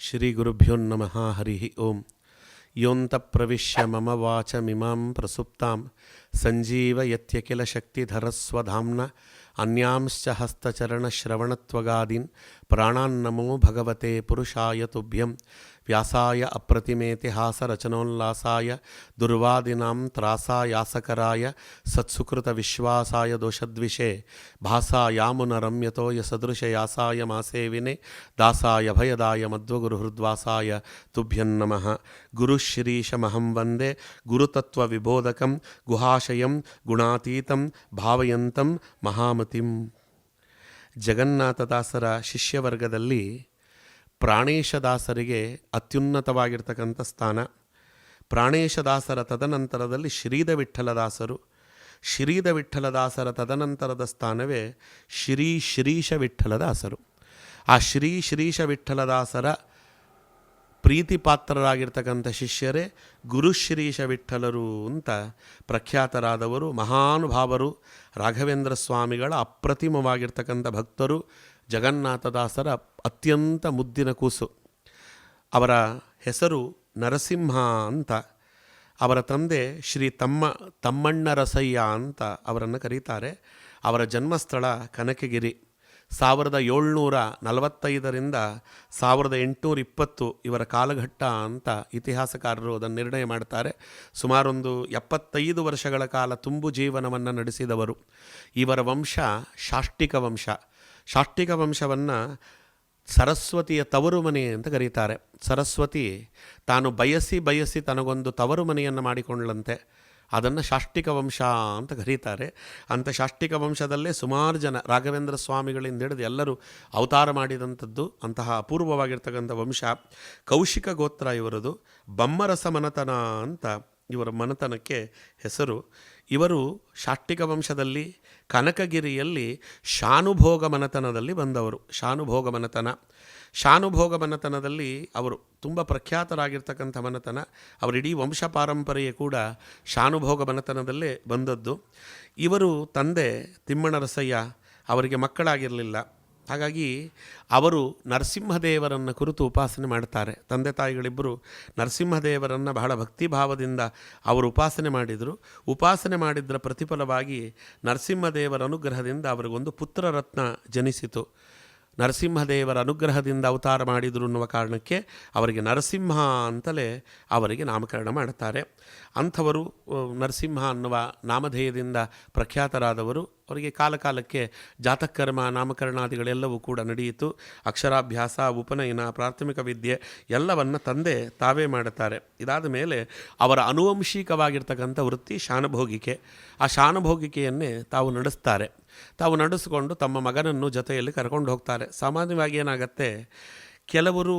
శ్రీ శ్రీగురుభ్యోన్నమ హరి ఓం యోంత ప్రవిశ్య మమ వాచమిమాం ప్రసుప్తాం సంజీవయత్యకిల శక్తిధరస్వధాంన అన్యాంశ్చ హస్తచరణశ్రవణత్వగాదీన్ ప్రాణాన్నమో భగవతే పురుషాయ తుభ్యం. వ్యాసాయ అప్రతిమేతిహాసరచనోల్లాసాయ దుర్వాదినాం త్రాసాయాసకరాయ సత్సుకృత విశ్వాసాయ దోషద్విషే. భాసాయామున రమ్యతో యసదృశయాసాయ మాసే వినే దాసాయ భయదాయ మధ్వగురుహృద్వాసాయ నమ. గురుశ్రీశమహం వందే గురుతత్వ విబోధకం గుహాశయం గుణాతీతం భావయంతం మహామతిం. ಜಗನ್ನಾಥದಾಸರ ಶಿಷ್ಯವರ್ಗದಲ್ಲಿ ಪ್ರಾಣೇಶದಾಸರಿಗೆ ಅತ್ಯುನ್ನತವಾಗಿರ್ತಕ್ಕಂಥ ಸ್ಥಾನ. ಪ್ರಾಣೇಶದಾಸರ ತದನಂತರದಲ್ಲಿ ಶ್ರೀದ ವಿಠ್ಠಲದಾಸರು ಶ್ರೀದ ವಿಠ್ಠಲದಾಸರ ತದನಂತರದ ಸ್ಥಾನವೇ ಶ್ರೀ ಶ್ರೀಶ ವಿಠ್ಠಲದಾಸರು ಆ ಶ್ರೀ ಶ್ರೀಶ ವಿಠ್ಠಲದಾಸರ ಪ್ರೀತಿಪಾತ್ರರಾಗಿರ್ತಕ್ಕಂಥ ಶಿಷ್ಯರೇ ಗುರುಶ್ರೀಶ ವಿಠಲರು ಅಂತ ಪ್ರಖ್ಯಾತರಾದವರು, ಮಹಾನುಭಾವರು, ರಾಘವೇಂದ್ರ ಸ್ವಾಮಿಗಳ ಅಪ್ರತಿಮವಾಗಿರ್ತಕ್ಕಂಥ ಭಕ್ತರು, ಜಗನ್ನಾಥದಾಸರ ಅತ್ಯಂತ ಮುದ್ದಿನ ಕೂಸು. ಅವರ ಹೆಸರು ನರಸಿಂಹ ಅಂತ, ಅವರ ತಂದೆ ಶ್ರೀ ತಮ್ಮ, ತಮ್ಮಣ್ಣರಸಯ್ಯ ಅಂತ ಅವರನ್ನು ಕರೀತಾರೆ. ಅವರ ಜನ್ಮಸ್ಥಳ ಕನಕಗಿರಿ. ಸಾವಿರದ ಏಳ್ನೂರ ನಲವತ್ತೈದರಿಂದ ಸಾವಿರದ ಎಂಟುನೂರ ಇಪ್ಪತ್ತು ಇವರ ಕಾಲಘಟ್ಟ ಅಂತ ಇತಿಹಾಸಕಾರರು ಅದನ್ನು ನಿರ್ಣಯ ಮಾಡ್ತಾರೆ. ಸುಮಾರೊಂದು ಎಪ್ಪತ್ತೈದು ವರ್ಷಗಳ ಕಾಲ ತುಂಬು ಜೀವನವನ್ನು ನಡೆಸಿದವರು. ಇವರ ವಂಶ ಶಾಷ್ಟಿಕ ವಂಶ. ಶಾಷ್ಟಿಕ ವಂಶವನ್ನು ಸರಸ್ವತಿಯ ತವರು ಮನೆ ಅಂತ ಕರೀತಾರೆ. ಸರಸ್ವತಿ ತಾನು ಬಯಸಿ ಬಯಸಿ ತನಗೊಂದು ತವರು ಮನೆಯನ್ನು ಮಾಡಿಕೊಂಡಳಂತೆ. ಅದನ್ನು ಶಾಷ್ಟಿಕ ವಂಶ ಅಂತ ಕರೀತಾರೆ. ಅಂಥ ಶಾಷ್ಟಿಕ ವಂಶದಲ್ಲೇ ಸುಮಾರು ಜನ ರಾಘವೇಂದ್ರ ಸ್ವಾಮಿಗಳಿಂದ ಹಿಡಿದು ಎಲ್ಲರೂ ಅವತಾರ ಮಾಡಿದಂಥದ್ದು ಅಂತಹ ಅಪೂರ್ವವಾಗಿರ್ತಕ್ಕಂಥ ವಂಶ ಕೌಶಿಕ ಗೋತ್ರ ಇವರದು. ಬಮ್ಮರಸಮನತನ ಅಂತ ಇವರ ಮನೆತನಕ್ಕೆ ಹೆಸರು. ಇವರು ಶಾಟ್ಟಿಕ ವಂಶದಲ್ಲಿ ಕನಕಗಿರಿಯಲ್ಲಿ ಶಾನುಭೋಗ ಮನತನದಲ್ಲಿ ಬಂದವರು. ಶಾನುಭೋಗ ಮನತನ. ಶಾನುಭೋಗ ಮನೆತನದಲ್ಲಿ ಅವರು ತುಂಬ ಪ್ರಖ್ಯಾತರಾಗಿರ್ತಕ್ಕಂಥ ಮನೆತನ. ಅವರ ಇಡೀ ವಂಶ ಪಾರಂಪರೆಯೇ ಕೂಡ ಶಾನುಭೋಗ ಮನೆತನದಲ್ಲೇ ಬಂದದ್ದು. ಇವರು ತಂದೆ ತಿಮ್ಮಣರಸಯ್ಯ ಅವರಿಗೆ ಮಕ್ಕಳಾಗಿರಲಿಲ್ಲ. ಹಾಗಾಗಿ ಅವರು ನರಸಿಂಹದೇವರನ್ನು ಕುರಿತು ಉಪಾಸನೆ ಮಾಡ್ತಾರೆ ತಂದೆ ತಾಯಿಗಳಿಬ್ಬರು ನರಸಿಂಹದೇವರನ್ನು ಬಹಳ ಭಕ್ತಿಭಾವದಿಂದ ಅವರು ಉಪಾಸನೆ ಮಾಡಿದರು. ಉಪಾಸನೆ ಮಾಡಿದ್ದರ ಪ್ರತಿಫಲವಾಗಿ ನರಸಿಂಹದೇವರ ಅನುಗ್ರಹದಿಂದ ಅವರಿಗೊಂದು ಪುತ್ರರತ್ನ ಜನಿಸಿತು. ನರಸಿಂಹದೇವರ ಅನುಗ್ರಹದಿಂದ ಅವತಾರ ಮಾಡಿದರು ಅನ್ನುವ ಕಾರಣಕ್ಕೆ ಅವರಿಗೆ ನರಸಿಂಹ ಅಂತಲೇ ಅವರಿಗೆ ನಾಮಕರಣ ಮಾಡುತ್ತಾರೆ. ಅಂಥವರು ನರಸಿಂಹ ಅನ್ನುವ ನಾಮಧೇಯದಿಂದ ಪ್ರಖ್ಯಾತರಾದವರು, ಅವರಿಗೆ ಕಾಲಕಾಲಕ್ಕೆ ಜಾತಕರ್ಮ, ನಾಮಕರಣಾದಿಗಳೆಲ್ಲವೂ ಕೂಡ ನಡೆಯಿತು. ಅಕ್ಷರಾಭ್ಯಾಸ, ಉಪನಯನ, ಪ್ರಾಥಮಿಕ ವಿದ್ಯೆ ಎಲ್ಲವನ್ನು ತಂದೆ ತಾವೇ ಮಾಡುತ್ತಾರೆ. ಇದಾದ ಮೇಲೆ ಅವರ ಅನುವಂಶಿಕವಾಗಿರ್ತಕ್ಕಂಥ ವೃತ್ತಿ ಶಾನುಭೋಗಿಕೆ. ಆ ಶಾನುಭೋಗಿಕೆಯನ್ನೇ ತಾವು ನಡೆಸ್ತಾರೆ. ತಾವು ನಡೆಸಿಕೊಂಡು ತಮ್ಮ ಮಗನನ್ನು ಜೊತೆಯಲ್ಲಿ ಕರ್ಕೊಂಡು ಹೋಗ್ತಾರೆ. ಸಾಮಾನ್ಯವಾಗಿ ಏನಾಗತ್ತೆ, ಕೆಲವರು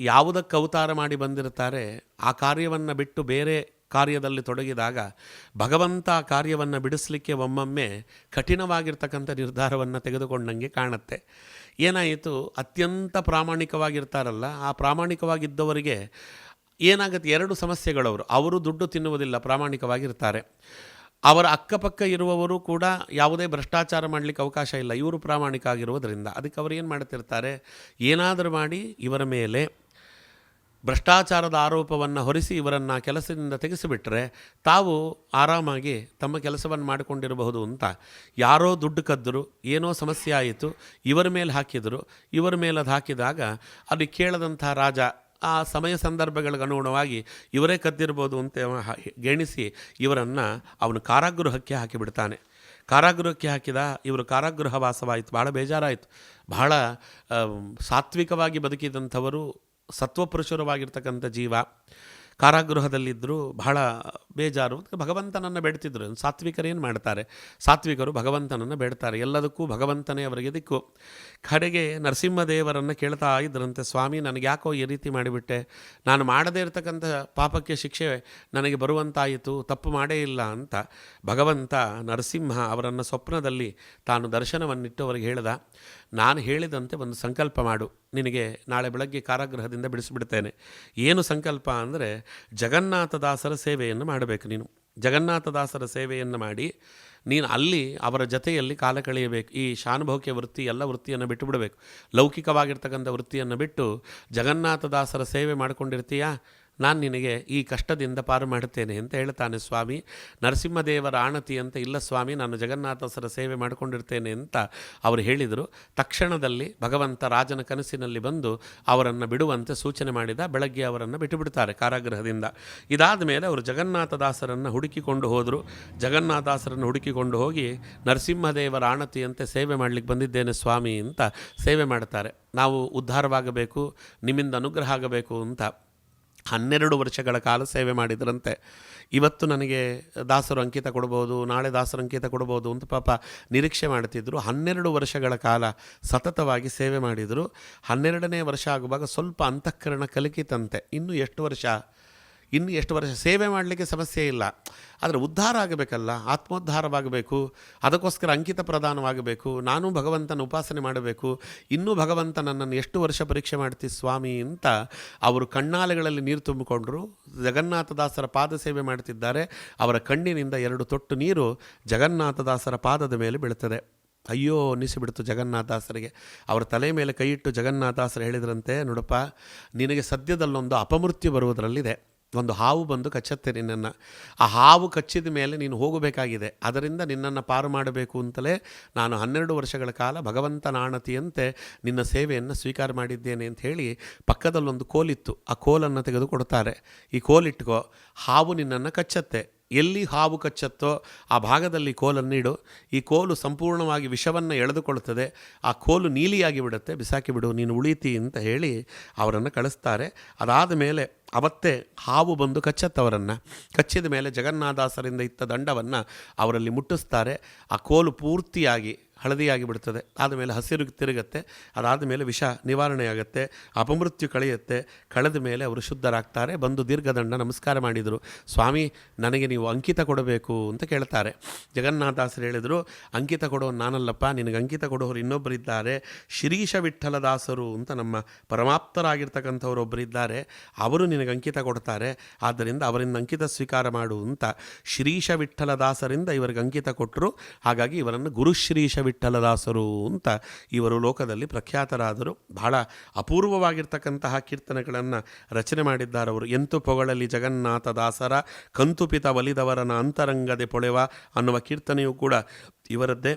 ಯಾವುದಕ್ಕೆ ಅವತಾರ ಮಾಡಿ ಬಂದಿರ್ತಾರೆ ಆ ಕಾರ್ಯವನ್ನು ಬಿಟ್ಟು ಬೇರೆ ಕಾರ್ಯದಲ್ಲಿ ತೊಡಗಿದಾಗ ಭಗವಂತ ಆ ಕಾರ್ಯವನ್ನು ಬಿಡಿಸಲಿಕ್ಕೆ ಒಮ್ಮೊಮ್ಮೆ ಕಠಿಣವಾಗಿರ್ತಕ್ಕಂಥ ನಿರ್ಧಾರವನ್ನು ತೆಗೆದುಕೊಂಡಂಗೆ ಕಾಣುತ್ತೆ. ಏನಾಯಿತು, ಅತ್ಯಂತ ಪ್ರಾಮಾಣಿಕವಾಗಿರ್ತಾರಲ್ಲ, ಆ ಪ್ರಾಮಾಣಿಕವಾಗಿದ್ದವರಿಗೆ ಏನಾಗುತ್ತೆ, ಎರಡು ಸಮಸ್ಯೆಗಳವರು, ಅವರು ದುಡ್ಡು ತಿನ್ನುವುದಿಲ್ಲ, ಪ್ರಾಮಾಣಿಕವಾಗಿರ್ತಾರೆ. ಅವರ ಅಕ್ಕಪಕ್ಕ ಇರುವವರು ಕೂಡ ಯಾವುದೇ ಭ್ರಷ್ಟಾಚಾರ ಮಾಡಲಿಕ್ಕೆ ಅವಕಾಶ ಇಲ್ಲ. ಇವರು ಪ್ರಾಮಾಣಿಕ ಆಗಿರುವುದರಿಂದ. ಅದಕ್ಕೆ ಅವರು ಏನು ಮಾಡ್ತಿರ್ತಾರೆ? ಏನಾದರೂ ಮಾಡಿ ಇವರ ಮೇಲೆ ಭ್ರಷ್ಟಾಚಾರದ ಆರೋಪವನ್ನು ಹೊರಿಸಿ ಇವರನ್ನು ಕೆಲಸದಿಂದ ತೆಗೆಸಿಬಿಟ್ರೆ ತಾವು ಆರಾಮಾಗಿ ತಮ್ಮ ಕೆಲಸವನ್ನು ಮಾಡಿಕೊಂಡಿರಬಹುದು ಅಂತ. ಯಾರೋ ದುಡ್ಡು ಕದ್ದರು, ಏನೋ ಸಮಸ್ಯೆ ಆಯಿತು, ಇವರ ಮೇಲೆ ಹಾಕಿದರು, ಇವರ ಮೇಲೆ ಅದು ಹಾಕಿದಾಗ ಅಲ್ಲಿ ಕೇಳದಂಥ ರಾಜ ಆ ಸಮಯ ಸಂದರ್ಭಗಳಿಗೆ ಅನುಗುಣವಾಗಿ ಇವರೇ ಕದ್ದಿರ್ಬೋದು ಅಂತ ಗೆಣಿಸಿ ಇವರನ್ನು ಅವನು ಕಾರಾಗೃಹಕ್ಕೆ ಹಾಕಿಬಿಡ್ತಾನೆ. ಕಾರಾಗೃಹಕ್ಕೆ ಹಾಕಿದ ಇವರು ಕಾರಾಗೃಹ ವಾಸವಾಯಿತು ಭಾಳ ಬೇಜಾರಾಯಿತು. ಬಹಳ ಸಾತ್ವಿಕವಾಗಿ ಬದುಕಿದಂಥವರು ಸತ್ವಪುರುಷರವಾಗಿರ್ತಕ್ಕಂಥ ಜೀವ. ಕಾರಾಗೃಹದಲ್ಲಿದ್ದರೂ ಬಹಳ ಬೇಜಾರು. ಭಗವಂತನನ್ನು ಬೇಡ್ತಿದ್ರು. ಸಾತ್ವಿಕರೇನು ಮಾಡ್ತಾರೆ? ಸಾತ್ವಿಕರು ಭಗವಂತನನ್ನು ಬೇಡ್ತಾರೆ. ಎಲ್ಲದಕ್ಕೂ ಭಗವಂತನೇ ಅವರಿಗೆ ದಿಕ್ಕು. ಕಡೆಗೆ ನರಸಿಂಹದೇವರನ್ನು ಕೇಳ್ತಾ ಇದ್ರಂತೆ, ಸ್ವಾಮಿ, ನನಗೆ ಯಾಕೋ ಈ ರೀತಿ ಮಾಡಿಬಿಟ್ಟೆ? ನಾನು ಮಾಡದೇ ಇರತಕ್ಕಂಥ ಪಾಪಕ್ಕೆ ಶಿಕ್ಷೆ ನನಗೆ ಬರುವಂತಾಯಿತು, ತಪ್ಪು ಮಾಡೇ ಇಲ್ಲ ಅಂತ ಭಗವಂತ ನರಸಿಂಹ ಅವರನ್ನು ಸ್ವಪ್ನದಲ್ಲಿ ತಾನು ದರ್ಶನವನ್ನಿಟ್ಟು ಅವರಿಗೆ ಹೇಳ್ದ, ನಾನು ಹೇಳಿದಂತೆ ಒಂದು ಸಂಕಲ್ಪ ಮಾಡು. ನಿನಗೆ ನಾಳೆ ಬೆಳಗ್ಗೆ ಕಾರಾಗೃಹದಿಂದ ಬಿಡಿಸಿಬಿಡ್ತೇನೆ. ಏನು ಸಂಕಲ್ಪ ಅಂದರೆ ಜಗನ್ನಾಥದಾಸರ ಸೇವೆಯನ್ನು ಮಾಡಬೇಕು ನೀನು. ಜಗನ್ನಾಥದಾಸರ ಸೇವೆಯನ್ನು ಮಾಡಿ ನೀನು ಅಲ್ಲಿ ಅವರ ಜತೆಯಲ್ಲಿ ಕಾಲ ಕಳೆಯಬೇಕು. ಈ ಶಾನುಭೋಗ್ಯ ವೃತ್ತಿ ಎಲ್ಲ ವೃತ್ತಿಯನ್ನು ಬಿಟ್ಟು ಬಿಡಬೇಕು ಲೌಕಿಕವಾಗಿರ್ತಕ್ಕಂಥ ವೃತ್ತಿಯನ್ನು ಬಿಟ್ಟು ಜಗನ್ನಾಥದಾಸರ ಸೇವೆ ಮಾಡಿಕೊಂಡಿರ್ತೀಯಾ? ನಾನು ನಿನಗೆ ಈ ಕಷ್ಟದಿಂದ ಪಾರು ಮಾಡುತ್ತೇನೆ ಅಂತ ಹೇಳ್ತಾನೆ ಸ್ವಾಮಿ. ನರಸಿಂಹದೇವರ ಆಣತಿ ಅಂತ ಇಲ್ಲ ಸ್ವಾಮಿ, ನಾನು ಜಗನ್ನಾಥಸರ ಸೇವೆ ಮಾಡಿಕೊಂಡಿರ್ತೇನೆ ಅಂತ ಅವರು ಹೇಳಿದರು. ತಕ್ಷಣದಲ್ಲಿ ಭಗವಂತ ರಾಜನ ಕನಸಿನಲ್ಲಿ ಬಂದು ಅವರನ್ನು ಬಿಡುವಂತೆ ಸೂಚನೆ ಮಾಡಿದ, ಬೆಳಗ್ಗೆ ಅವರನ್ನು ಬಿಟ್ಟು ಬಿಡ್ತಾರೆ ಕಾರಾಗೃಹದಿಂದ. ಇದಾದ ಮೇಲೆ ಅವರು ಜಗನ್ನಾಥದಾಸರನ್ನು ಹುಡುಕಿಕೊಂಡು ಹೋದರು. ಜಗನ್ನಾಥದಾಸರನ್ನು ಹುಡುಕಿಕೊಂಡು ಹೋಗಿ ನರಸಿಂಹದೇವರ ಆಣತಿಯಂತೆ ಸೇವೆ ಮಾಡಲಿಕ್ಕೆ ಬಂದಿದ್ದೇನೆ ಸ್ವಾಮಿ ಅಂತ ಸೇವೆ ಮಾಡ್ತಾರೆ. ನಾವು ಉದ್ಧಾರವಾಗಬೇಕು, ನಿಮ್ಮಿಂದ ಅನುಗ್ರಹ ಆಗಬೇಕು ಅಂತ ಹನ್ನೆರಡು ವರ್ಷಗಳ ಕಾಲ ಸೇವೆ ಮಾಡಿದ್ರಂತೆ. ಇವತ್ತು ನನಗೆ ದಾಸರು ಅಂಕಿತ ಕೊಡ್ಬೋದು, ನಾಳೆ ದಾಸರು ಅಂಕಿತ ಕೊಡ್ಬೋದು ಅಂತ ಪಾಪ ನಿರೀಕ್ಷೆ ಮಾಡ್ತಿದ್ದರು ಹನ್ನೆರಡು ವರ್ಷಗಳ ಕಾಲ ಸತತವಾಗಿ ಸೇವೆ ಮಾಡಿದರು. ಹನ್ನೆರಡನೇ ವರ್ಷ ಆಗುವಾಗ ಸ್ವಲ್ಪ ಅಂತಃಕರಣ ಕಲಿಕಿತಂತೆ. ಇನ್ನು ಎಷ್ಟು ವರ್ಷ ಇನ್ನು ಎಷ್ಟು ವರ್ಷ ಸೇವೆ ಮಾಡಲಿಕ್ಕೆ ಸಮಸ್ಯೆ ಇಲ್ಲ. ಆದರೆ ಉದ್ಧಾರ ಆಗಬೇಕಲ್ಲ, ಆತ್ಮೋದ್ಧಾರವಾಗಬೇಕು, ಅದಕ್ಕೋಸ್ಕರ ಅಂಕಿತ ಪ್ರದಾನವಾಗಬೇಕು, ನಾನು ಭಗವಂತನ ಉಪಾಸನೆ ಮಾಡಬೇಕು, ಇನ್ನೂ ಭಗವಂತ ನನ್ನನ್ನು ಎಷ್ಟು ವರ್ಷ ಪರೀಕ್ಷೆ ಮಾಡ್ತಿ ಸ್ವಾಮಿ ಅಂತ ಅವರು ಕಣ್ಣಾಲೆಗಳಲ್ಲಿ ನೀರು ತುಂಬಿಕೊಂಡರು. ಜಗನ್ನಾಥದಾಸರ ಪಾದ ಸೇವೆ ಮಾಡ್ತಿದ್ದಾರೆ. ಅವರ ಕಣ್ಣಿನಿಂದ ಎರಡು ತೊಟ್ಟು ನೀರು ಜಗನ್ನಾಥದಾಸರ ಪಾದದ ಮೇಲೆ ಬೀಳುತ್ತದೆ ಅಯ್ಯೋ, ಅನ್ನಿಸಿಬಿಡ್ತು ಜಗನ್ನಾಥದಾಸರಿಗೆ. ಅವರ ತಲೆ ಮೇಲೆ ಕೈಯಿಟ್ಟು ಜಗನ್ನಾಥದಾಸರು ಹೇಳಿದ್ರಂತೆ, ನೋಡಪ್ಪ, ನಿನಗೆ ಸದ್ಯದಲ್ಲೊಂದು ಅಪಮೃತ್ಯು ಬರುವುದರಲ್ಲಿದೆ. ಒಂದು ಹಾವು ಬಂದು ಕಚ್ಚತ್ತೆ ನಿನ್ನನ್ನು. ಆ ಹಾವು ಕಚ್ಚಿದ ಮೇಲೆ ನೀನು ಹೋಗಬೇಕಾಗಿದೆ. ಅದರಿಂದ ನಿನ್ನನ್ನು ಪಾರು ಮಾಡಬೇಕು ಅಂತಲೇ ನಾನು ಹನ್ನೆರಡು ವರ್ಷಗಳ ಕಾಲ ಭಗವಂತ ನಾಣತಿಯಂತೆ ನಿನ್ನ ಸೇವೆಯನ್ನು ಸ್ವೀಕಾರ ಮಾಡಿದ್ದೇನೆ ಅಂತ ಹೇಳಿ ಪಕ್ಕದಲ್ಲೊಂದು ಕೋಲಿತ್ತು. ಆ ಕೋಲನ್ನು ತೆಗೆದು ಕೊಡ್ತಾರೆ ಈ ಕೋಲಿಟ್ಕೋ, ಹಾವು ನಿನ್ನನ್ನು ಕಚ್ಚತ್ತೆ. ಎಲ್ಲಿ ಹಾವು ಕಚ್ಚತ್ತೋ ಆ ಭಾಗದಲ್ಲಿ ಕೋಲನ್ನಿಡು ಈ ಕೋಲು ಸಂಪೂರ್ಣವಾಗಿ ವಿಷವನ್ನು ಎಳೆದುಕೊಳ್ಳುತ್ತದೆ ಆ ಕೋಲು ನೀಲಿಯಾಗಿ ಬಿಡುತ್ತೆ. ಬಿಸಾಕಿ ಬಿಡು, ನೀನು ಉಳಿತಿ ಅಂತ ಹೇಳಿ ಅವರನ್ನು ಕಳಿಸ್ತಾರೆ. ಅದಾದ ಮೇಲೆ ಅವತ್ತೇ ಹಾವು ಬಂದು ಕಚ್ಚತ್ತವರನ್ನು. ಕಚ್ಚಿದ ಮೇಲೆ ಜಗನ್ನಾಥಾಸರಿಂದ ಇತ್ತ ದಂಡವನ್ನು ಅವರಲ್ಲಿ ಮುಟ್ಟಿಸ್ತಾರೆ. ಆ ಕೋಲು ಪೂರ್ತಿಯಾಗಿ ಹಳದಿಯಾಗಿ ಬಿಡ್ತದೆ ಆದಮೇಲೆ ಹಸಿರು ತಿರುಗತ್ತೆ. ಅದಾದ ಮೇಲೆ ವಿಷ ನಿವಾರಣೆಯಾಗುತ್ತೆ. ಅಪಮೃತ್ಯು ಕಳೆಯುತ್ತೆ. ಕಳೆದ ಮೇಲೆ ಅವರು ಶುದ್ಧರಾಗ್ತಾರೆ. ಬಂದು ದೀರ್ಘದಂಡ ನಮಸ್ಕಾರ ಮಾಡಿದರು. ಸ್ವಾಮಿ, ನನಗೆ ನೀವು ಅಂಕಿತ ಕೊಡಬೇಕು ಅಂತ ಕೇಳ್ತಾರೆ. ಜಗನ್ನಾಥಾಸರು ಹೇಳಿದರು, ಅಂಕಿತ ಕೊಡೋ ನಾನಲ್ಲಪ್ಪ. ನಿನಗೆ ಅಂಕಿತ ಕೊಡೋರು ಇನ್ನೊಬ್ಬರಿದ್ದಾರೆ. ಶಿರೀಷ ವಿಠಲದಾಸರು ಅಂತ ನಮ್ಮ ಪರಮಾಪ್ತರಾಗಿರ್ತಕ್ಕಂಥವ್ರು ಒಬ್ಬರಿದ್ದಾರೆ ಅವರು ನಿನಗೆ ಅಂಕಿತ ಕೊಡ್ತಾರೆ. ಆದ್ದರಿಂದ ಅವರಿಂದ ಅಂಕಿತ ಸ್ವೀಕಾರ ಮಾಡು ಅಂತ ಶಿರೀಷ ವಿಠಲದಾಸರಿಂದ ಇವರಿಗೆ ಅಂಕಿತ ಕೊಟ್ಟರು ಹಾಗಾಗಿ ಇವರನ್ನು ಗುರುಶ್ರೀಷ ವಿಠಲದಾಸರು ಅಂತ ಇವರು ಲೋಕದಲ್ಲಿ ಪ್ರಖ್ಯಾತರಾದರು. ಬಹಳ ಅಪೂರ್ವವಾಗಿರ್ತಕ್ಕಂತಹ ಕೀರ್ತನೆಗಳನ್ನು ರಚನೆ ಮಾಡಿದ್ದಾರೆ ಅವರು. ಎಂತು ಪೊಗಳಲ್ಲಿ ಜಗನ್ನಾಥ ದಾಸರ ಕಂತುಪಿತ ಒಲಿದವರನ ಅಂತರಂಗದೆ ಪೊಳೆವ ಅನ್ನುವ ಕೀರ್ತನೆಯೂ ಕೂಡ ಇವರದ್ದೇ.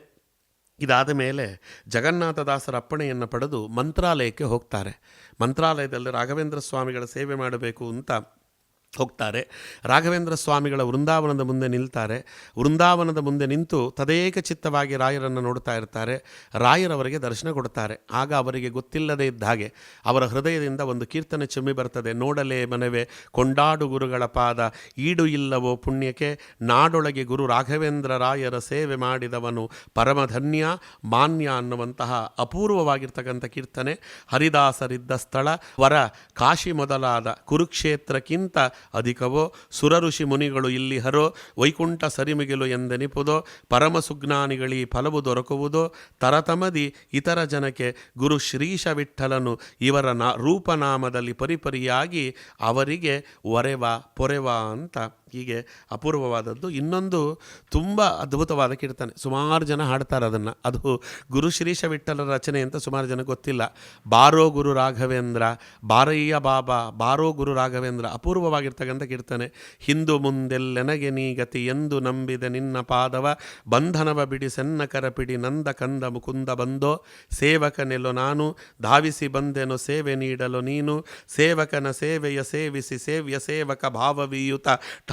ಇದಾದ ಮೇಲೆ ಜಗನ್ನಾಥದಾಸರ ಅಪ್ಪಣೆಯನ್ನು ಪಡೆದು ಮಂತ್ರಾಲಯಕ್ಕೆ ಹೋಗ್ತಾರೆ. ಮಂತ್ರಾಲಯದಲ್ಲಿ ರಾಘವೇಂದ್ರ ಸ್ವಾಮಿಗಳ ಸೇವೆ ಮಾಡಬೇಕು ಅಂತ ಹೋಗ್ತಾರೆ. ರಾಘವೇಂದ್ರ ಸ್ವಾಮಿಗಳ ವೃಂದಾವನದ ಮುಂದೆ ನಿಲ್ತಾರೆ. ವೃಂದಾವನದ ಮುಂದೆ ನಿಂತು ತದೇಕ ಚಿತ್ತವಾಗಿ ರಾಯರನ್ನು ನೋಡ್ತಾ ಇರ್ತಾರೆ. ರಾಯರವರಿಗೆ ದರ್ಶನ ಕೊಡ್ತಾರೆ. ಆಗ ಅವರಿಗೆ ಗೊತ್ತಿಲ್ಲದೇ ಇದ್ದ ಹಾಗೆ ಅವರ ಹೃದಯದಿಂದ ಒಂದು ಕೀರ್ತನೆ ಚಿಮ್ಮಿ ಬರ್ತದೆ. ನೋಡಲೇ ಮನವೇ, ಕೊಂಡಾಡು ಗುರುಗಳ ಪಾದ, ಈಡು ಇಲ್ಲವೋ ಪುಣ್ಯಕ್ಕೆ, ನಾಡೊಳಗೆ ಗುರು ರಾಘವೇಂದ್ರ ರಾಯರ ಸೇವೆ ಮಾಡಿದವನು ಪರಮಧನ್ಯ, ಮಾನ್ಯ ಅನ್ನುವಂತಹ ಅಪೂರ್ವವಾಗಿರ್ತಕ್ಕಂಥ ಕೀರ್ತನೆ. ಹರಿದಾಸರಿದ್ದ ಸ್ಥಳ, ವರ ಕಾಶಿ ಮೊದಲಾದ ಕುರುಕ್ಷೇತ್ರಕ್ಕಿಂತ ಅಧಿಕವೋ ಸುರಋಷಿ ಮುನಿಗಳು ಇಲ್ಲಿ ಹರೋ, ವೈಕುಂಠ ಸರಿಮಿಗಿಲು ಎಂದೆನಿಪುದೋ ಪರಮ ಸುಜ್ಞಾನಿಗಳಿ ಫಲವು ದೊರಕುವುದೋ, ತರತಮದಿ ಇತರ ಜನಕ್ಕೆ ಗುರು ಶ್ರೀಶ ವಿಠಲನು ಇವರ ನಾ, ರೂಪನಾಮದಲ್ಲಿ ಪರಿಪರಿಯಾಗಿ ಅವರಿಗೆ ಒರೆವ ಪೊರೆವ ಅಂತ ಹೀಗೆ ಅಪೂರ್ವವಾದದ್ದು. ಇನ್ನೊಂದು ತುಂಬ ಅದ್ಭುತವಾದ ಕೀರ್ತನೆ. ಸುಮಾರು ಜನ ಹಾಡ್ತಾರೆ ಅದನ್ನು. ಅದು ಗುರು ಶ್ರೀಶ ವಿಠಲರ ರಚನೆ ಅಂತ ಸುಮಾರು ಜನ ಗೊತ್ತಿಲ್ಲ. ಬಾರೋ ಗುರು ರಾಘವೇಂದ್ರ, ಬಾರಯ್ಯ ಬಾಬಾ, ಬಾರೋ ಗುರು ರಾಘವೇಂದ್ರ ಅಪೂರ್ವವಾಗಿರ್ತಕ್ಕಂಥ ಕೀರ್ತನೆ. ಹಿಂದು ಮುಂದೆಲ್ಲೆನಗೆ ನೀ ಗತಿ ಎಂದು ನಂಬಿದೆ ನಿನ್ನ ಪಾದವ. ಬಂಧನವ ಬಿಡಿ ಸೆನ್ನ ಕರಪಿಡಿ ನಂದ ಕಂದ ಮುಕುಂದ ಬಂದೋ. ಸೇವಕನೆಲ್ಲೋ ನಾನು. ಧಾವಿಸಿ ಬಂದೆನೋ ಸೇವೆ ನೀಡಲು ನೀನು. ಸೇವಕನ ಸೇವೆಯ ಸೇವಿಸಿ ಸೇವ್ಯ ಸೇವಕ ಭಾವವೀಯುತ.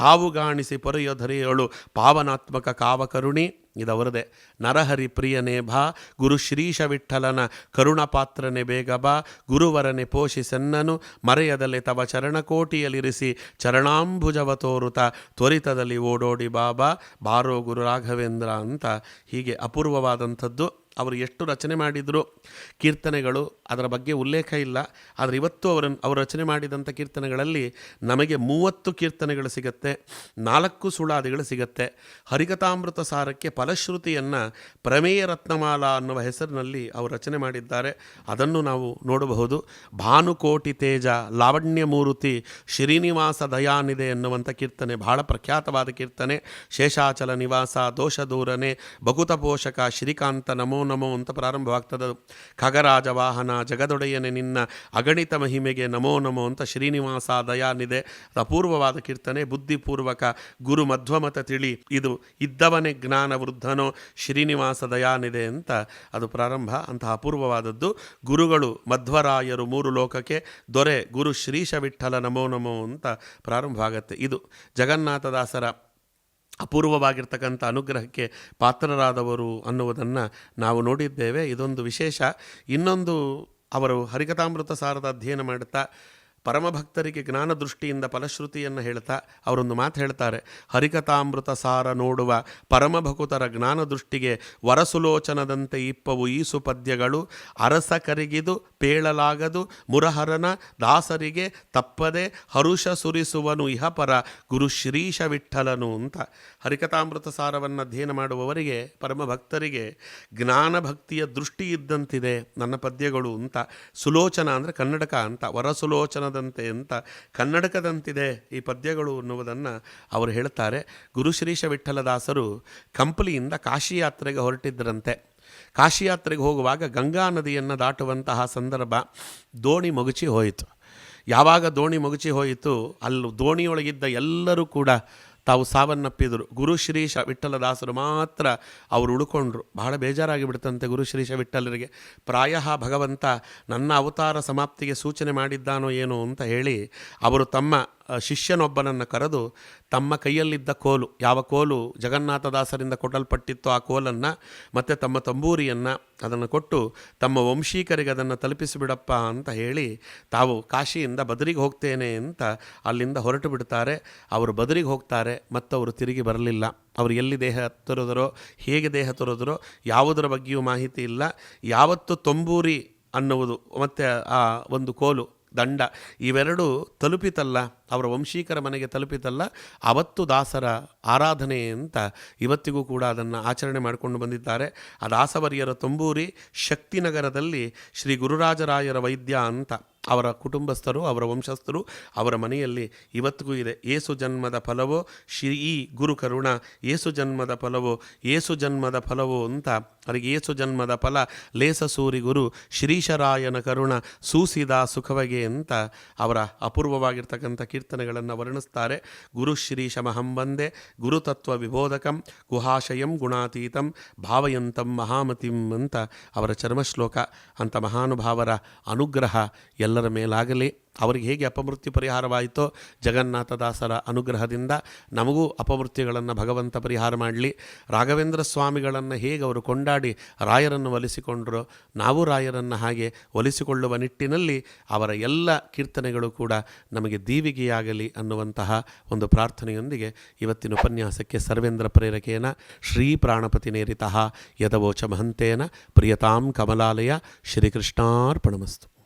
ಠಾವುಗಾಣಿಸಿ ಪೊರೆಯೊಧರೆಯಳು ಪಾವನಾತ್ಮಕ ಕಾವಕರುಣಿ. ಇದವರದೆ, ನರಹರಿ ಪ್ರಿಯನೇ ಭಾ ಗುರು ಶ್ರೀಶ ವಿಠಲನ ಕರುಣಪಾತ್ರನೆ ಬೇಗ ಬಾ, ಗುರುವರನೆ ಪೋಷಿಸೆನ್ನನು ಮರೆಯದಲೆ ತವ ಚರಣಕೋಟಿಯಲ್ಲಿರಿಸಿ ಚರಣಾಂಬುಜವ ತೋರುತ ತ್ವರಿತದಲ್ಲಿ ಓಡೋಡಿ ಬಾಬಾ ಬಾರೋ ಗುರು ರಾಘವೇಂದ್ರ ಅಂತ ಹೀಗೆ ಅಪೂರ್ವವಾದಂಥದ್ದು. ಅವರು ಎಷ್ಟು ರಚನೆ ಮಾಡಿದರು ಕೀರ್ತನೆಗಳು ಅದರ ಬಗ್ಗೆ ಉಲ್ಲೇಖ ಇಲ್ಲ. ಆದರೆ ಇವತ್ತು ಅವರ, ಅವರು ರಚನೆ ಮಾಡಿದಂಥ ಕೀರ್ತನೆಗಳಲ್ಲಿ ನಮಗೆ ಮೂವತ್ತು ಕೀರ್ತನೆಗಳು ಸಿಗುತ್ತೆ, ನಾಲ್ಕು ಸುಳಾದಿಗಳು ಸಿಗುತ್ತೆ. ಹರಿಕಥಾಮೃತ ಸಾರಕ್ಕೆ ಫಲಶ್ರುತಿಯನ್ನು ಪ್ರಮೇಯ ರತ್ನಮಾಲಾ ಅನ್ನುವ ಹೆಸರಿನಲ್ಲಿ ಅವರು ರಚನೆ ಮಾಡಿದ್ದಾರೆ. ಅದನ್ನು ನಾವು ನೋಡಬಹುದು. ಭಾನುಕೋಟಿ ತೇಜ, ಲಾವಣ್ಯ ಮೂರುತಿ, ಶ್ರೀನಿವಾಸ ದಯಾನಿದೆ ಎನ್ನುವಂಥ ಕೀರ್ತನೆ, ಬಹಳ ಪ್ರಖ್ಯಾತವಾದ ಕೀರ್ತನೆ. ಶೇಷಾಚಲ ನಿವಾಸ, ದೋಷ ದೂರನೆ, ಭಗುತ ಪೋಷಕ, ಶ್ರೀಕಾಂತ ನಮೋ ನಮೋ ಅಂತ ಪ್ರಾರಂಭವಾಗ್ತದೆ ಅದು. ಖಗರಾಜ ವಾಹನ ಜಗದೊಡೆಯನೆ ನಿನ್ನ ಅಗಣಿತ ಮಹಿಮೆಗೆ ನಮೋ ನಮೋ ಅಂತ ಶ್ರೀನಿವಾಸ ದಯಾನಿದೆ ಅಪೂರ್ವವಾದ ಕೀರ್ತನೆ, ಬುದ್ಧಿಪೂರ್ವಕ ಗುರು ಮಧ್ವಮತ ತಿಳಿ, ಇದು ಇದ್ದವನೇ ಜ್ಞಾನ ವೃದ್ಧನೋ ಶ್ರೀನಿವಾಸ ದಯಾನಿದೆ ಅಂತ ಅದು ಪ್ರಾರಂಭ. ಅಂತಹ ಅಪೂರ್ವವಾದದ್ದು, ಗುರುಗಳು ಮಧ್ವರಾಯರು ಮೂರು ಲೋಕಕ್ಕೆ ದೊರೆ ಗುರು ಶ್ರೀಶ ವಿಠಲ ನಮೋ ನಮೋ ಅಂತ ಪ್ರಾರಂಭ ಆಗತ್ತೆ ಇದು ಜಗನ್ನಾಥದಾಸರ ಅಪೂರ್ವವಾಗಿರ್ತಕ್ಕಂಥ ಅನುಗ್ರಹಕ್ಕೆ ಪಾತ್ರರಾದವರು ಅನ್ನುವುದನ್ನು ನಾವು ನೋಡಿದ್ದೇವೆ. ಇದೊಂದು ವಿಶೇಷ. ಇನ್ನೊಂದು ಅವರು ಹರಿಕಥಾಮೃತ ಸಾರದ ಅಧ್ಯಯನ ಮಾಡುತ್ತಾ ಪರಮಭಕ್ತರಿಗೆ ಜ್ಞಾನ ದೃಷ್ಟಿಯಿಂದ ಫಲಶ್ರುತಿಯನ್ನು ಹೇಳ್ತಾ ಅವರೊಂದು ಮಾತು ಹೇಳ್ತಾರೆ. ಹರಿಕಥಾಮೃತ ಸಾರ ನೋಡುವ ಪರಮಭಕುತರ ಜ್ಞಾನ ದೃಷ್ಟಿಗೆ ವರಸುಲೋಚನದಂತೆ ಇಪ್ಪವು ಈಸು ಪದ್ಯಗಳು ಅರಸ ಕರಿಗಿದು, ಪೇಳಲಾಗದು, ಮುರಹರನ ದಾಸರಿಗೆ ತಪ್ಪದೆ ಹರುಷ ಸುರಿಸುವನು ಇಹಪರ ಗುರು ಶ್ರೀಶ ವಿಠಲನು ಅಂತ. ಹರಿಕಥಾಮೃತ ಸಾರವನ್ನು ಅಧ್ಯಯನ ಮಾಡುವವರಿಗೆ, ಪರಮಭಕ್ತರಿಗೆ ಜ್ಞಾನ ಭಕ್ತಿಯ ದೃಷ್ಟಿ ಇದ್ದಂತಿದೆ ನನ್ನ ಪದ್ಯಗಳು ಅಂತ. ಸುಲೋಚನ ಅಂದರೆ ಕನ್ನಡಕ ಅಂತ. ವರಸುಲೋಚನದಂತೆ ಅಂತ ಕನ್ನಡಕದಂತಿದೆ ಈ ಪದ್ಯಗಳು ಅನ್ನುವುದನ್ನು ಅವರು ಹೇಳ್ತಾರೆ. ಗುರುಶ್ರೀಶ ವಿಠಲದಾಸರು ಕಂಪ್ಲಿಯಿಂದ ಕಾಶಿ ಯಾತ್ರೆಗೆ ಹೊರಟಿದ್ದರಂತೆ ಕಾಶಿ ಯಾತ್ರೆಗೆ ಹೋಗುವಾಗ ಗಂಗಾ ನದಿಯನ್ನು ದಾಟುವಂತಹ ಸಂದರ್ಭ ದೋಣಿ ಮಗುಚಿ ಹೋಯಿತು. ಯಾವಾಗ ದೋಣಿ ಮಗುಚಿ ಹೋಯಿತು, ಅಲ್ಲಿ ದೋಣಿಯೊಳಗಿದ್ದ ಎಲ್ಲರೂ ಕೂಡ ತಾವು ಸಾವನ್ನಪ್ಪಿದರು ಗುರು ಶ್ರೀಶ ವಿಠಲದಾಸರು ಮಾತ್ರ ಅವರು ಉಳ್ಕೊಂಡ್ರು. ಬಹಳ ಬೇಜಾರಾಗಿ ಬಿಡ್ತಂತೆ ಗುರು ಶ್ರೀಶ ವಿಠಲರಿಗೆ ಪ್ರಾಯ ಭಗವಂತ ನನ್ನ ಅವತಾರ ಸಮಾಪ್ತಿಗೆ ಸೂಚನೆ ಮಾಡಿದ್ದಾನೋ ಏನೋ ಅಂತ ಹೇಳಿ, ಅವರು ತಮ್ಮ ಶಿಷ್ಯನೊಬ್ಬನನ್ನು ಕರೆದು ತಮ್ಮ ಕೈಯಲ್ಲಿದ್ದ ಕೋಲು, ಯಾವ ಕೋಲು ಜಗನ್ನಾಥದಾಸರಿಂದ ಕೊಟ್ಟಲ್ಪಟ್ಟಿತ್ತು ಆ ಕೋಲನ್ನು ಮತ್ತು ತಮ್ಮ ತಂಬೂರಿಯನ್ನು ಅದನ್ನು ಕೊಟ್ಟು ತಮ್ಮ ವಂಶೀಕರಿಗೆ ಅದನ್ನು ತಲುಪಿಸಿಬಿಡಪ್ಪ ಅಂತ ಹೇಳಿ ತಾವು ಕಾಶಿಯಿಂದ ಬದರಿಗೆ ಹೋಗ್ತೇನೆ ಅಂತ ಅಲ್ಲಿಂದ ಹೊರಟು ಬಿಡ್ತಾರೆ. ಅವರು ಬದರಿಗೆ ಹೋಗ್ತಾರೆ ಮತ್ತು ಅವರು ತಿರುಗಿ ಬರಲಿಲ್ಲ. ಅವರು ಎಲ್ಲಿ ದೇಹ ತೊರೆದರೋ, ಹೇಗೆ ದೇಹ ತೊರೆದರೋ ಯಾವುದರ ಬಗ್ಗೆಯೂ ಮಾಹಿತಿ ಇಲ್ಲ. ಯಾವತ್ತು ತಂಬೂರಿ ಅನ್ನುವುದು ಮತ್ತು ಆ ಒಂದು ಕೋಲು ದಂಡ. ಇವೆರಡು ತಲುಪಿತಲ್ಲ, ಅವರ ವಂಶೀಕರ ಮನೆಗೆ ತಲುಪಿತಲ್ಲ. ಅವತ್ತು ದಾಸರ ಆರಾಧನೆ ಅಂತ ಇವತ್ತಿಗೂ ಕೂಡ ಅದನ್ನು ಆಚರಣೆ ಮಾಡಿಕೊಂಡು ಬಂದಿದ್ದಾರೆ. ಆ ದಾಸವರಿಯರ ತುಂಬೂರಿ ಶಕ್ತಿನಗರದಲ್ಲಿ ಶ್ರೀ ಗುರುರಾಜರಾಯರ ವೈದ್ಯ ಅಂತ. ಅವರ ಕುಟುಂಬಸ್ಥರು, ಅವರ ವಂಶಸ್ಥರು, ಅವರ ಮನೆಯಲ್ಲಿ ಇವತ್ತಿಗೂ ಇದೆ. ಏಸು ಜನ್ಮದ ಫಲವೋ, ಶ್ರೀ ಗುರು ಕರುಣ, ಏಸು ಜನ್ಮದ ಫಲವೋ, ಏಸು ಜನ್ಮದ ಫಲವೋ ಅಂತ ಅವರಿಗೆ ಏಸು ಜನ್ಮದ ಫಲ, ಲೇಸ ಸೂರಿ ಗುರು, ಶ್ರೀಶರಾಯನ ಕರುಣ, ಸೂಸಿದ ಸುಖವಗೆ ಅಂತ ಅವರ ಅಪೂರ್ವವಾಗಿರ್ತಕ್ಕಂಥ ಕೀರ್ತನೆಗಳನ್ನು ವರ್ಣಿಸ್ತಾರೆ. ಗುರು ಶ್ರೀಶ ಮಹಂಬಂದೆ ಗುರುತತ್ವ ವಿಬೋಧಕಂ, ಗುಹಾಶಯಂ ಗುಣಾತೀತಂ, ಭಾವಯಂತಂ ಮಹಾಮತಿಂ ಅಂತ ಅವರ ಚರ್ಮಶ್ಲೋಕ. ಅಂತ ಮಹಾನುಭಾವರ ಅನುಗ್ರಹ ಎಲ್ಲರ ಮೇಲಾಗಲಿ, ಅವರಿಗೆ ಹೇಗೆ ಅಪಮೃತ್ಯು ಪರಿಹಾರವಾಯಿತೋ, ಜಗನ್ನಾಥದಾಸರ ಅನುಗ್ರಹದಿಂದ ನಮಗೂ ಅಪಮೃತ್ಯುಗಳನ್ನು ಭಗವಂತ ಪರಿಹಾರ ಮಾಡಲಿ. ರಾಘವೇಂದ್ರ ಸ್ವಾಮಿಗಳನ್ನು ಹೇಗೆ ಅವರು ಕೊಂಡಾಡಿ ರಾಯರನ್ನು ಒಲಿಸಿಕೊಂಡರು, ನಾವು ರಾಯರನ್ನು ಹಾಗೆ ಒಲಿಸಿಕೊಳ್ಳುವ ನಿಟ್ಟಿನಲ್ಲಿ ಅವರ ಎಲ್ಲ ಕೀರ್ತನೆಗಳು ಕೂಡ ನಮಗೆ ದೀವಿಗೆಯಾಗಲಿ ಅನ್ನುವಂತಹ ಒಂದು ಪ್ರಾರ್ಥನೆಯೊಂದಿಗೆ ಇವತ್ತಿನ ಉಪನ್ಯಾಸಕ್ಕೆ ಸರ್ವೇಂದ್ರ ಪ್ರೇರಕೇನ, ಶ್ರೀ ಪ್ರಾಣಪತಿ ನೇರಿತಃ ಯದವೋಚ ಮಹಂತೇನ, ಪ್ರಿಯತಾಂ ಕಮಲಾಲಯ, ಶ್ರೀಕೃಷ್ಣಾರ್ಪಣಮಸ್ತು.